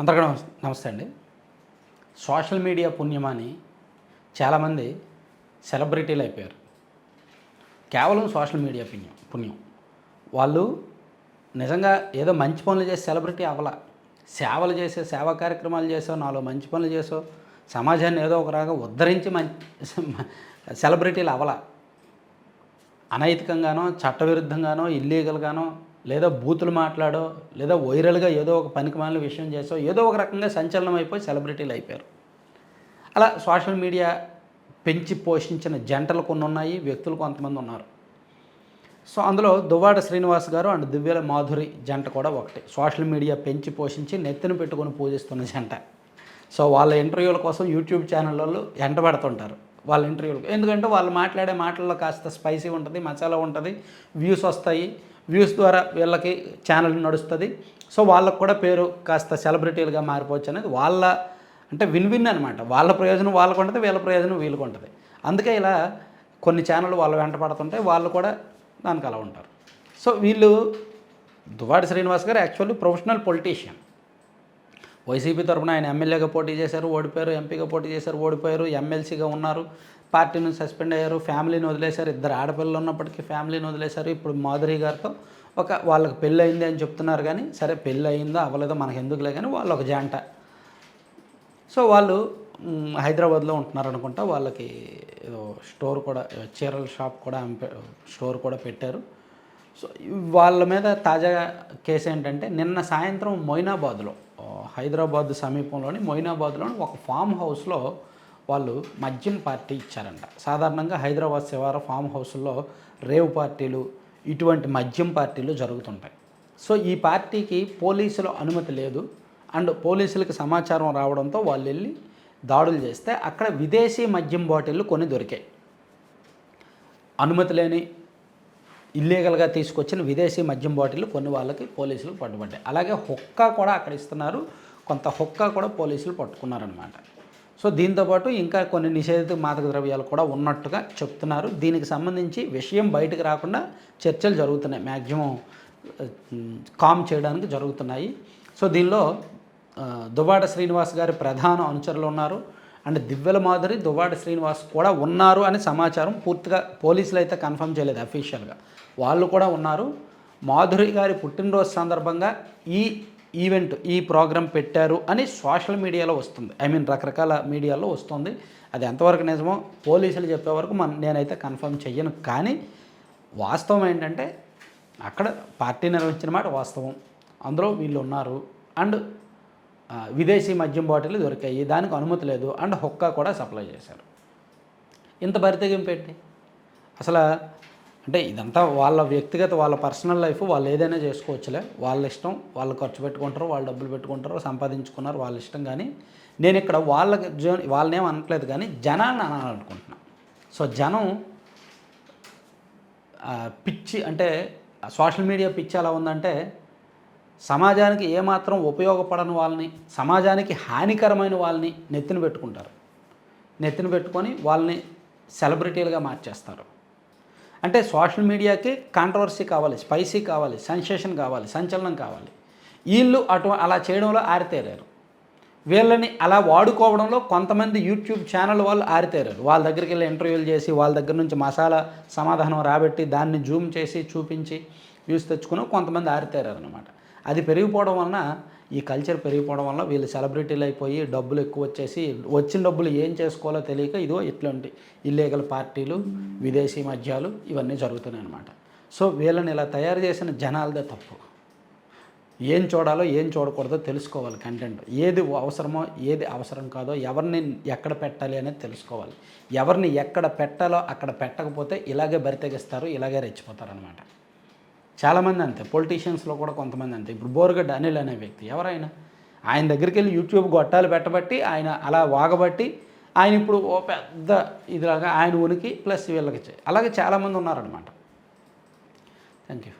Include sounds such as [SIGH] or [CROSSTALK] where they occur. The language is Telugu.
అందరికీ నమస్తే అండి. సోషల్ మీడియా పుణ్యమాని చాలామంది సెలబ్రిటీలు అయిపోయారు. కేవలం సోషల్ మీడియా పుణ్యం పుణ్యం. వాళ్ళు నిజంగా ఏదో మంచి పనులు చేసి సెలబ్రిటీ అవ్వాల. సేవలు చేసే సేవా కార్యక్రమాలు చేసో నాలో మంచి పనులు చేసో సమాజాన్ని ఏదో ఒక రకంగా ఉద్ధరించి మంచి [LAUGHS] సెలబ్రిటీలు అవ్వాల. అనైతికంగానో చట్టవిరుద్ధంగానో ఇల్లీగల్గానో లేదా బూతులు మాట్లాడో లేదా వైరల్గా ఏదో ఒక పనికిమాలిన విషయం చేసో ఏదో ఒక రకంగా సంచలనం అయిపోయి సెలబ్రిటీలు అయిపోయారు. అలా సోషల్ మీడియా పెంచి పోషించిన జంటలు కొన్ని ఉన్నాయి వ్యక్తులు కొంతమంది ఉన్నారు. సో అందులో దువ్వాడ శ్రీనివాస్ గారు అండ్ దివ్యల మాధురి జంట కూడా ఒకటి. సోషల్ మీడియా పెంచి పోషించి నెత్తిన పెట్టుకొని పూజిస్తున్న జంట. సో వాళ్ళ ఇంటర్వ్యూల కోసం యూట్యూబ్ ఛానళ్ళలో ఎంటబడుతుంటారు వాళ్ళ ఇంటర్వ్యూలకు ఎందుకంటే వాళ్ళు మాట్లాడే మాటల్లో కాస్త స్పైసీ ఉంటుంది మసాలా ఉంటుంది వ్యూస్ వస్తాయి. వ్యూస్ ద్వారా వీళ్ళకి ఛానల్ నడుస్తుంది. సో వాళ్ళకు కూడా పేరు కాస్త సెలబ్రిటీలుగా మారిపోవచ్చు అనేది వాళ్ళ అంటే విన్ విన్ అనమాట వాళ్ళ ప్రయోజనం వాళ్ళకు ఉంటుంది వీళ్ళ ప్రయోజనం వీళ్ళకు ఉంటుంది. అందుకే ఇలా కొన్ని ఛానళ్ళు వాళ్ళు వెంట పడుతుంటే వాళ్ళు కూడా దానికి అలా ఉంటారు. సో వీళ్ళు దువాడి శ్రీనివాస్ గారు యాక్చువల్లీ ప్రొఫెషనల్ పొలిటీషియన్ వైసీపీ తరఫున ఆయన ఎమ్మెల్యేగా పోటీ చేశారు ఓడిపోయారు ఎంపీగా పోటీ చేశారు ఓడిపోయారు ఎమ్మెల్సీగా ఉన్నారు. పార్టీ నుంచి సస్పెండ్ అయ్యారు ఫ్యామిలీని వదిలేశారు. ఇద్దరు ఆడపిల్లలు ఉన్నప్పటికీ ఫ్యామిలీని వదిలేశారు. ఇప్పుడు మాధురి గారితో ఒక వాళ్ళకి పెళ్ళి అయింది అని చెప్తున్నారు కానీ సరే పెళ్ళి అయిందో అవ్వలేదో మనకు ఎందుకులే కానీ వాళ్ళు ఒక జాంట. సో వాళ్ళు హైదరాబాద్లో ఉంటున్నారు అనుకుంటా. వాళ్ళకి ఏదో స్టోర్ కూడా చీరల షాప్ కూడా స్టోర్ కూడా పెట్టారు. సో వాళ్ళ మీద తాజా కేసు ఏంటంటే నిన్న సాయంత్రం మొయినాబాద్లో హైదరాబాద్ సమీపంలోని మొయినాబాద్లోని ఒక ఫామ్ హౌస్లో వాళ్ళు మద్యం పార్టీ ఇచ్చారంట. సాధారణంగా హైదరాబాద్ శివార ఫామ్ హౌస్లో రేవ్ పార్టీలు ఇటువంటి మద్యం పార్టీలు జరుగుతుంటాయి. సో ఈ పార్టీకి పోలీసుల అనుమతి లేదు. అండ్ పోలీసులకు సమాచారం రావడంతో వాళ్ళు వెళ్ళి దాడులు చేస్తే అక్కడ విదేశీ మద్యం బాటిళ్ళు కొన్ని దొరికాయి. అనుమతి లేని ఇల్లీగల్గా తీసుకొచ్చిన విదేశీ మద్యం బాటిల్ కొన్ని వాళ్ళకి పోలీసులు పట్టుబడ్డాయి. అలాగే హుక్కా కూడా అక్కడ ఇస్తున్నారు. కొంత హుక్కా కూడా పోలీసులు పట్టుకున్నారనమాట సో దీంతోపాటు ఇంకా కొన్ని నిషేధిత మాదక ద్రవ్యాలు కూడా ఉన్నట్టుగా చెప్తున్నారు. దీనికి సంబంధించి విషయం బయటకు రాకుండా చర్చలు జరుగుతున్నాయి. మ్యాక్సిమం కామ్ చేయడానికి జరుగుతున్నాయి. సో దీనిలో దుబాట శ్రీనివాస్ గారి ప్రధాన అనుచరులు ఉన్నారు. అండ్ దివ్యల మాధురి దువ్వాడ శ్రీనివాస్ కూడా ఉన్నారు అని సమాచారం పూర్తిగా పోలీసులు అయితే కన్ఫర్మ్ చేయలేదు అఫీషియల్గా. వాళ్ళు కూడా ఉన్నారు. మాధురి గారి పుట్టినరోజు సందర్భంగా ఈ ఈవెంట్ ఈ ప్రోగ్రాం పెట్టారు అని సోషల్ మీడియాలో వస్తుంది. ఐ మీన్ రకరకాల మీడియాలో వస్తుంది. అది ఎంతవరకు నిజమో పోలీసులు చెప్పే వరకు మన నేనైతే కన్ఫర్మ్ చెయ్యను. కానీ వాస్తవం ఏంటంటే అక్కడ పార్టీ నిర్వహించిన మాట వాస్తవం. అందులో వీళ్ళు ఉన్నారు. అండ్ విదేశీ మద్యం బాటిల్ దొరికాయి దానికి అనుమతి లేదు అండ్ హొక్కా కూడా సప్లై చేశారు. ఇంత బరితెగింపు ఏంటి? అసలు అంటే ఇదంతా వాళ్ళ వ్యక్తిగత వాళ్ళ పర్సనల్ లైఫ్ వాళ్ళు ఏదైనా చేసుకోవచ్చులే. వాళ్ళ ఇష్టం వాళ్ళు ఖర్చు పెట్టుకుంటారు వాళ్ళు డబ్బులు పెట్టుకుంటారు సంపాదించుకున్నారు వాళ్ళ ఇష్టం కానీ. నేను ఇక్కడ వాళ్ళకి వాళ్ళనేం అనట్లేదు కానీ జనాన్ని అనాలనుకుంటున్నా. సో జనం పిచ్చి అంటే సోషల్ మీడియా పిచ్చి ఎలా ఉందంటే సమాజానికి ఏమాత్రం ఉపయోగపడని వాళ్ళని సమాజానికి హానికరమైన వాళ్ళని నెత్తిన పెట్టుకుంటారు. నెత్తిన పెట్టుకొని వాళ్ళని సెలబ్రిటీలుగా మార్చేస్తారు. అంటే సోషల్ మీడియాకి కాంట్రవర్సీ కావాలి స్పైసీ కావాలి సెన్సేషన్ కావాలి సంచలనం కావాలి. వీళ్ళు అటు అలా చేయడంలో ఆరితేరారు. వీళ్ళని అలా వాడుకోవడంలో కొంతమంది యూట్యూబ్ ఛానల్ వాళ్ళు ఆరితేరారు. వాళ్ళ దగ్గరికి వెళ్ళి ఇంటర్వ్యూలు చేసి వాళ్ళ దగ్గర నుంచి మసాలా సమాధానం రాబెట్టి దాన్ని జూమ్ చేసి చూపించి వ్యూస్ తెచ్చుకుని కొంతమంది ఆరితేరారు అనమాట అది పెరిగిపోవడం వలన ఈ కల్చర్ పెరిగిపోవడం వల్ల వీళ్ళు సెలబ్రిటీలు అయిపోయి డబ్బులు ఎక్కువ వచ్చేసి వచ్చిన డబ్బులు ఏం చేసుకోవాలో తెలియక ఇదిగో ఇట్లాంటి ఇల్లీగల్ పార్టీలు విదేశీ మద్యాలు ఇవన్నీ జరుగుతున్నాయి అన్నమాట. సో వీళ్ళని ఇలా తయారు చేసిన జనాలదే తప్పు. ఏం చూడాలో ఏం చూడకూడదో తెలుసుకోవాలి కంటెంట్. ఏది అవసరమో ఏది అవసరం కాదో ఎవరిని ఎక్కడ పెట్టాలి అనేది తెలుసుకోవాలి. ఎవరిని ఎక్కడ పెట్టాలో అక్కడ పెట్టకపోతే ఇలాగే బరితెగిస్తారు ఇలాగే రెచ్చిపోతారు అనమాట చాలామంది అంతే. పొలిటీషియన్స్లో కూడా కొంతమంది అంతే. ఇప్పుడు బోర్గడ్డ అనిల్ అనే వ్యక్తి ఎవరైనా ఆయన దగ్గరికి వెళ్ళి యూట్యూబ్ గొట్టాలు పెట్టబట్టి ఆయన అలా వాగబట్టి ఆయన ఇప్పుడు ఓ పెద్ద ఇదిలాగా ఆయన ఉనికి ప్లస్ వీళ్ళకి అలాగే చాలామంది ఉన్నారనమాట థ్యాంక్ యూ